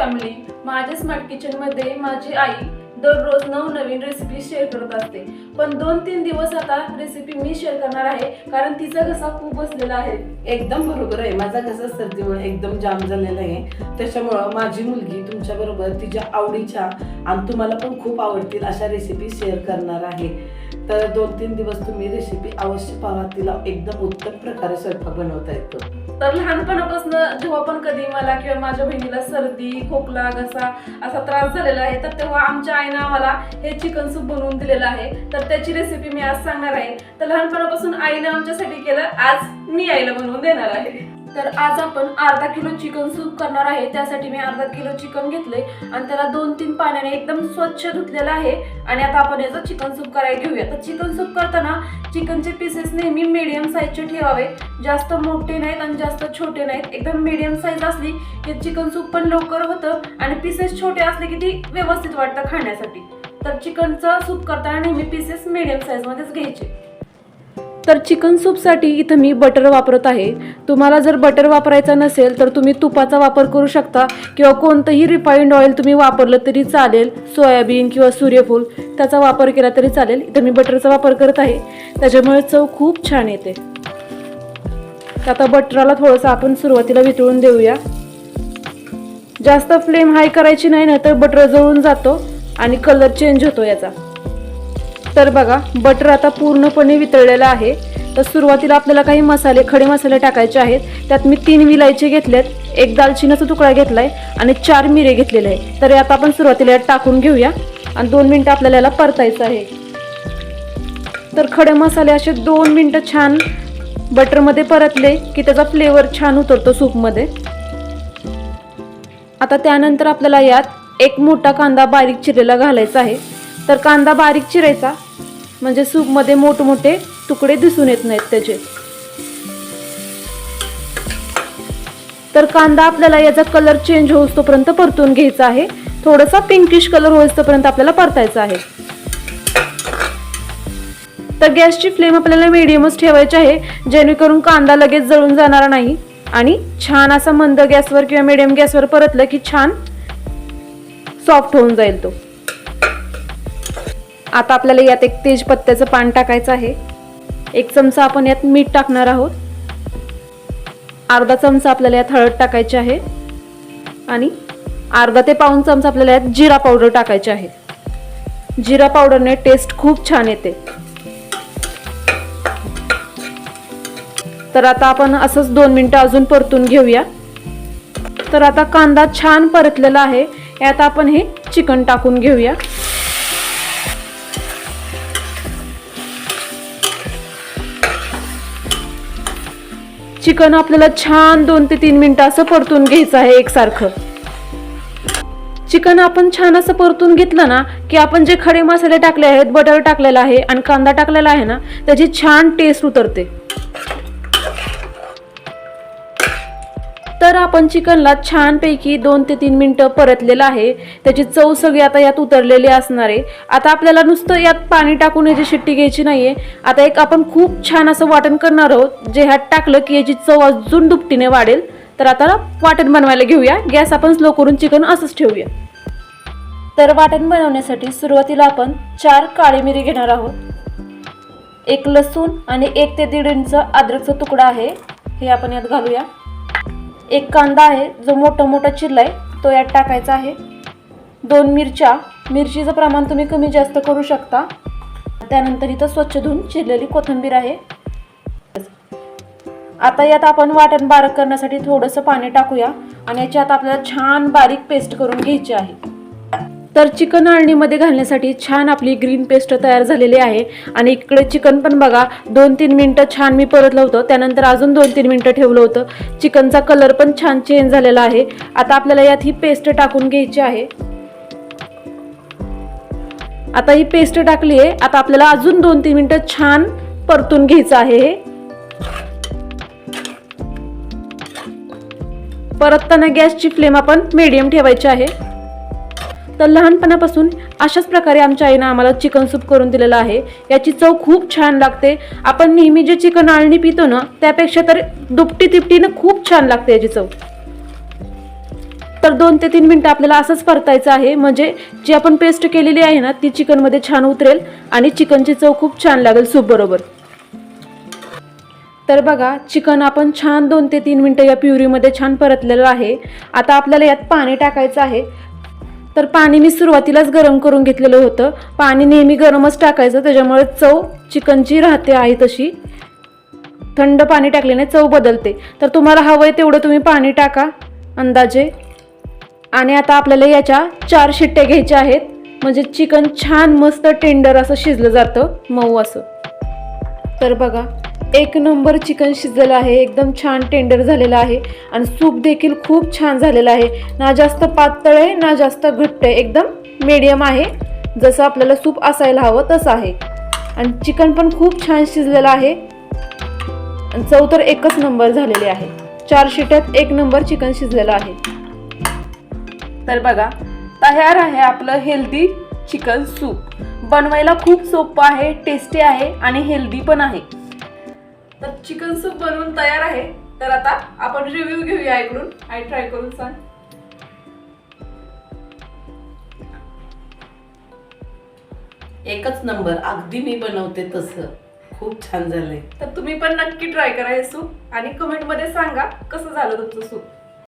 Family माझ्या smart किचनमध्ये माझी आई दररोज नवनवीन रेसिपी शेअर करत असते. पण दोन तीन दिवस आता रेसिपी मी शेअर करणार आहे कारण तिचा घसा खूप बसलेला आहे. एकदम बरोबर आहे. माझा कसा सर्दीमुळे एकदम जाम झालेला आहे. त्याच्यामुळं माझी मुलगी तुमच्या बरोबर तिच्या आवडीच्या आणि तुम्हाला पण खूप आवडतील अशा रेसिपी शेअर करणार आहे. तर दोन तीन दिवस तुम्ही रेसिपी अवश्य पाहा तिला एकदम उत्तम प्रकारे स्वयंपाक बनवता येतो. तर लहानपणापासून जेव्हा पण कधी मला किंवा माझ्या बहिणीला सर्दी खोकला घसा असा त्रास झालेला आहे तर तेव्हा आमच्या आईनं आम्हाला हे चिकन सूप बनवून दिलेलं आहे. तर त्याची रेसिपी मी आज सांगणार आहे. तर लहानपणापासून आईनं आमच्यासाठी केलं आज मी आईला बनवून देणार आहे. तर आज आपण अर्धा किलो चिकन सूप करणार आहे. त्यासाठी मी अर्धा किलो चिकन घेतले आणि त्याला दोन तीन पाण्याने एकदम स्वच्छ धुतलेलं आहे. आणि आता आपण याचं चिकन सूप करायला घेऊया. तर चिकन सूप करताना चिकनचे पीसेस नेहमी मीडियम साईजचे ठेवावे. जास्त मोठे नाहीत आणि जास्त छोटे नाहीत. एकदम मीडियम साईज असली की चिकन सूप पण लवकर होतं आणि पीसेस छोटे असले की ती व्यवस्थित वाटतं खाण्यासाठी. तर चिकनचं सूप करताना नेहमी पीसेस मीडियम साईजमध्येच घ्यायचे. तर चिकन सूपसाठी इथं मी बटर वापरत आहे. तुम्हाला जर बटर वापरायचा नसेल तर तुम्ही तुपाचा वापर करू शकता किंवा कोणतंही रिफाईंड ऑइल तुम्ही वापरलं तरी चालेल. सोयाबीन किंवा सूर्यफूल त्याचा वापर केला तरी चालेल. इथं मी बटरचा वापर करत आहे. त्याच्यामुळे चव खूप छान येते. तर आता बटराला थोडंसं आपण सुरुवातीला वितळून देऊया. जास्त फ्लेम हाय करायची नाही ना तर बटर जळून जातो आणि कलर चेंज होतो याचा. तर बघा बटर आता पूर्णपणे वितळलेलं आहे. तर सुरुवातीला आपल्याला काही मसाले खडे मसाले टाकायचे आहेत. त्यात मी तीन विलायचे घेतल्यात एक दालचिनीचा तुकडा घेतला आहे आणि चार मिरे घेतलेले आहे तर आता आपण सुरुवातीला यात टाकून घेऊया. आणि दोन मिनटं आपल्याला याला परतायचं आहे. तर खडे मसाले असे दोन मिनटं छान बटरमध्ये परतले की त्याचा फ्लेवर छान उतरतो सूपमध्ये. आता त्यानंतर आपल्याला यात एक मोठा कांदा बारीक चिरलेला घालायचा आहे. तर कांदा बारीक चिरायचा. म्हणजे सूपमध्ये मोठमोठे तुकडे दिसून येत नाहीत त्याचे. तर कांदा आपल्याला याचा कलर चेंज होऊस तोपर्यंत परतून घ्यायचा आहे. थोडासा पिंकिश कलर होईस तोपर्यंत आपल्याला परतायचा आहे. तर गॅसची फ्लेम आपल्याला मिडियमच ठेवायची आहे. जेणेकरून कांदा लगेच जळून जाणार नाही. आणि छान असा मंद गॅसवर किंवा मिडियम गॅसवर परतलं की छान सॉफ्ट होऊन जाईल तो. आता आपल्याला यात एक तेजपत्त्याचं पान टाकायचं आहे. एक चमचा आपण यात मीठ टाकणार आहोत. अर्धा चमचा आपल्याला यात हळद टाकायची आहे. आणि अर्धा ते पाऊन चमचा आपल्याला यात जिरा पावडर टाकायची आहे. जिरा पावडरने टेस्ट खूप छान येते. तर आता आपण असंच दोन मिनटं अजून परतून घेऊया. तर आता कांदा छान परतलेला आहे. यात आपण हे चिकन टाकून घेऊया. चिकन आपल्याला छान दोन ते तीन मिनटं असं परतून घ्यायचं आहे एकसारखं. चिकन आपण छान असं परतून घेतलं ना की आपण जे खडे मसाले टाकले आहेत बटर टाकलेला आहे आणि कांदा टाकलेला आहे ना त्याची छान टेस्ट उतरते. तर आपण चिकनला छानपैकी दोन ते तीन मिनटं परतलेलं आहे. त्याची चव सगळी आता यात उतरलेली असणार आहे. आता आपल्याला नुसतं यात पाणी टाकून याची शिट्टी घ्यायची नाहीये. आता एक आपण खूप छान असं वाटण करणार आहोत जे ह्यात टाकलं की याची चव अजून दुपटीने वाढेल. तर आता वाटण बनवायला घेऊया. गॅस आपण स्लो करून चिकन असंच ठेवूया. तर वाटण बनवण्यासाठी सुरुवातीला आपण चार काळी मिरी घेणार आहोत. एक लसूण आणि एक ते दीड इंच अद्रकचा तुकडा आहे. हे आपण यात घालूया. एक कांदा आहे जो मोठा मोठा आहे तो यात टाकायचा आहे. दोन मिरच्या मिरचीचं प्रमाण तुम्ही कमी जास्त करू शकता. त्यानंतर इथं स्वच्छ धुवून चिरलेली कोथिंबीर आहे. आता यात आपण वाटण बारीक करण्यासाठी थोडंसं पाणी टाकूया आणि याच्यात आपल्याला छान बारीक पेस्ट करून घ्यायची आहे. तर चिकन आळणीमध्ये घालण्यासाठी छान आपली ग्रीन पेस्ट तयार झालेली आहे. आणि इकडे चिकन पण बघा दोन तीन मिनटं छान मी परतलं होतं. त्यानंतर अजून दोन तीन मिनटं ठेवलं होतं. चिकनचा कलर पण छान चेंज झालेला आहे. आता आपल्याला यात ही पेस्ट टाकून घ्यायची आहे. आता ही पेस्ट टाकली आहे. आता आपल्याला अजून दोन तीन मिनटं छान परतून घ्यायचं आहे हे. परतताना गॅसची फ्लेम आपण मीडियम ठेवायची आहे. तर लहानपणापासून अशाच प्रकारे आमच्या आईनं आम्हाला चिकन सूप करून दिलेलं आहे. याची चव खूप छान लागते. आपण नेहमी जे चिकन आळणी पितो ना त्यापेक्षा तर दुपटी तिपटीनं खूप छान लागते याची चव. तर दोन ते तीन मिनटं आपल्याला असंच परतायचं आहे. म्हणजे जी आपण पेस्ट केलेली आहे ना ती चिकनमध्ये छान उतरेल आणि चिकनची चव खूप छान लागेल सूप बरोबर. तर बघा चिकन आपण छान दोन ते तीन मिनटं या प्युरीमध्ये छान परतलेलं आहे. आता आपल्याला यात पाणी टाकायचं आहे. तर पाणी मी सुरुवातीलाच गरम करून घेतलेलं होतं. पाणी नेहमी गरमच टाकायचं त्याच्यामुळे चव चिकनची राहते आहे तशी. थंड पाणी टाकल्याने चव बदलते. तर तुम्हाला हवं आहे तेवढं तुम्ही पाणी टाका अंदाजे. आणि आता आपल्याला याच्या चार शिट्ट्या घ्यायच्या आहेत. म्हणजे चिकन छान मस्त टेंडर असं शिजलं जातं मऊ असं. तर बघा एक नंबर चिकन शिजलेलं आहे एकदम छान टेंडर झालेलं आहे आणि सूप देखील खूप छान झालेलं आहे. ना जास्त पातळ आहे ना जास्त घट्ट आहे एकदम मीडियम आहे. जसं आपल्याला सूप असायला हवं तसं आहे. आणि चिकन पण खूप छान शिजलेलं आहे. आणि चव तर एकच नंबर झालेली आहे. चार शिट्यात एक नंबर चिकन शिजलेलं आहे. तर बघा तयार आहे आपलं हेल्दी चिकन सूप. बनवायला खूप सोपं आहे टेस्टी आहे आणि हेल्दी पण आहे. तर चिकन सूप बनवून तयार आहे. तर आता आपण रिव्ह्यू घेऊया ऐकडून आई ट्राय करून सांग. एकच नंबर अगदी मी बनवते तसं. खूप छान झालंय. तर तुम्ही पण नक्की ट्राय करा हे सूप आणि कमेंटमध्ये सांगा कसं झालं तुमचं सूप